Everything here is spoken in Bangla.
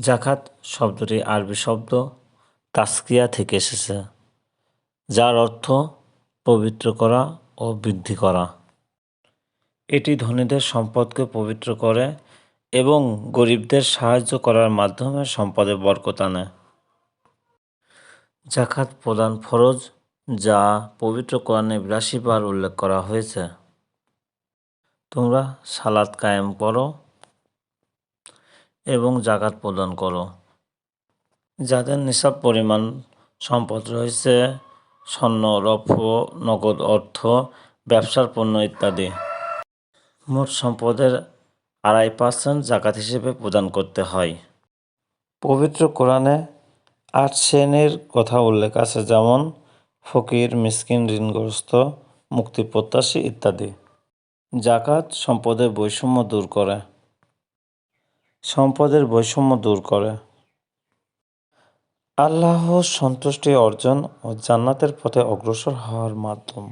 জাকাত শব্দটি আরবি শব্দ তাস্কিয়া থেকে এসেছে, যার অর্থ পবিত্র করা ও বৃদ্ধি করা। এটি ধনীদের সম্পদকে পবিত্র করে এবং গরিবদের সাহায্য করার মাধ্যমে সম্পদে বরকত আনে। জাকাত প্রদান ফরজ, যা পবিত্র কোরআনে বিরাশিবার উল্লেখ করা হয়েছে। তোমরা সালাদ কায়েম করো এবং জাকাত প্রদান করো। যাদের নিসাব পরিমাণ সম্পদ রয়েছে, স্বর্ণ, রৌপ্য, নগদ অর্থ, ব্যবসার পণ্য ইত্যাদি, মোট সম্পদের আড়াই পার্সেন্ট জাকাত হিসেবে প্রদান করতে হয়। পবিত্র কোরআনে আট শ্রেণির কথা উল্লেখ আছে, যেমন ফকির, মিসকিন, ঋণগ্রস্ত মুক্তিপ্রত্যাশী ইত্যাদি। জাকাত সম্পদের বৈষম্য দূর করে। সম্পদের বৈষম্য দূর করে। আল্লাহ সন্তুষ্টি অর্জন ও জান্নাতের পথে অগ্রসর হওয়ার মাধ্যম।